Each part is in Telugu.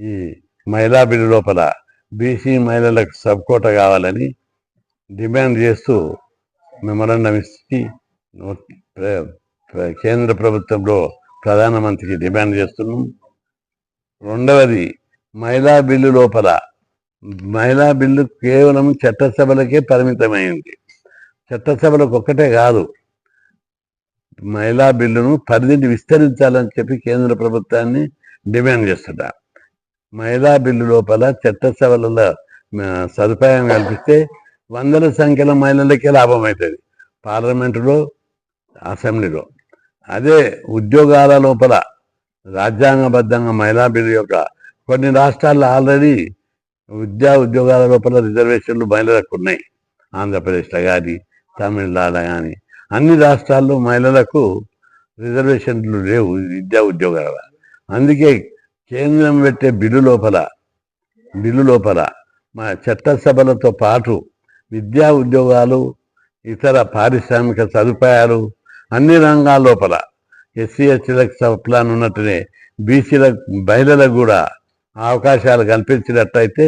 ఈ మహిళా బిల్లు లోపల బీసీ మహిళలకు సబ్ కోట కావాలని డిమాండ్ చేస్తూ మెమరాండం ఇచ్చి ప్ర- కేంద్ర ప్రభుత్వంలో ప్రధానమంత్రికి డిమాండ్ చేస్తున్నాం. రెండవది మహిళా బిల్లు లోపల మహిళా బిల్లు కేవలం చట్టసభలకే పరిమితమైంది. చట్టసభలకు ఒక్కటే కాదు మహిళా బిల్లును పరిధిని విస్తరించాలని చెప్పి కేంద్ర ప్రభుత్వాన్ని డిమాండ్ చేస్తున్నా మహిళా బిల్లు లోపల చట్టసభలలో సదుపాయం కల్పిస్తే వందల సంఖ్యలో మహిళలకే లాభం అవుతుంది పార్లమెంటులో అసెంబ్లీలో. అదే ఉద్యోగాల లోపల రాజ్యాంగబద్ధంగా మహిళా బిల్లు యొక్క కొన్ని రాష్ట్రాల్లో ఆల్రెడీ విద్యా ఉద్యోగాల లోపల రిజర్వేషన్లు మహిళలకు ఉన్నాయి. ఆంధ్రప్రదేశ్లో కానీ తమిళనాడు కానీ అన్ని రాష్ట్రాల్లో మహిళలకు రిజర్వేషన్లు లేవు విద్యా ఉద్యోగాల. అందుకే కేంద్రం పెట్టే బిల్లు లోపల బిల్లు లోపల మా చట్టసభలతో పాటు విద్యా ఉద్యోగాలు ఇతర పారిశ్రామిక సదుపాయాలు అన్ని రంగాల లోపల ఎస్సీ ఎస్టీలకు సప్లాన్ ఉన్నట్టునే బీసీలకు మహిళలకు కూడా అవకాశాలు కల్పించినట్టయితే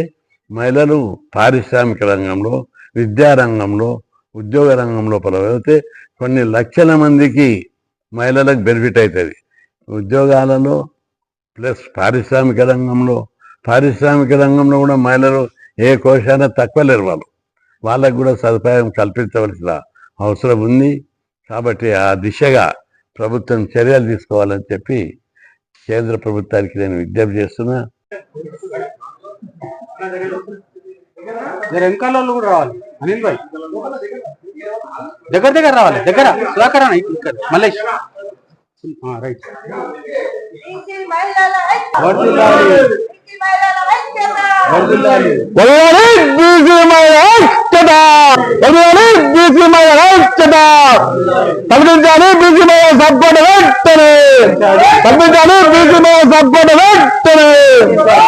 మహిళలు పారిశ్రామిక రంగంలో విద్యా రంగంలో ఉద్యోగ రంగం లోపల వెళితే కొన్ని లక్షల మందికి మహిళలకు బెనిఫిట్ అవుతుంది. ఉద్యోగాలలో ప్లస్ పారిశ్రామిక రంగంలో పారిశ్రామిక రంగంలో కూడా మహిళలు ఏ కోశాన తక్కువ లేరు వాళ్ళు. వాళ్ళకు కూడా సదుపాయం కల్పించవలసిన అవసరం ఉంది. కాబట్టి ఆ దిశగా ప్రభుత్వం చర్యలు తీసుకోవాలని చెప్పి కేంద్ర ప్రభుత్వానికి నేను విజ్ఞప్తి చేస్తున్నా. జర కూడా రావాలి. అనిల్ భాయ్. దగ్గర దగ్గర రావాలి. దగ్గర. సుధాకర్ మల్లేష్. రైట్. బీసీ మహిళల సపోర్ట్ వెంటనే కల్పించాలి సపోర్ట్ వెంటనే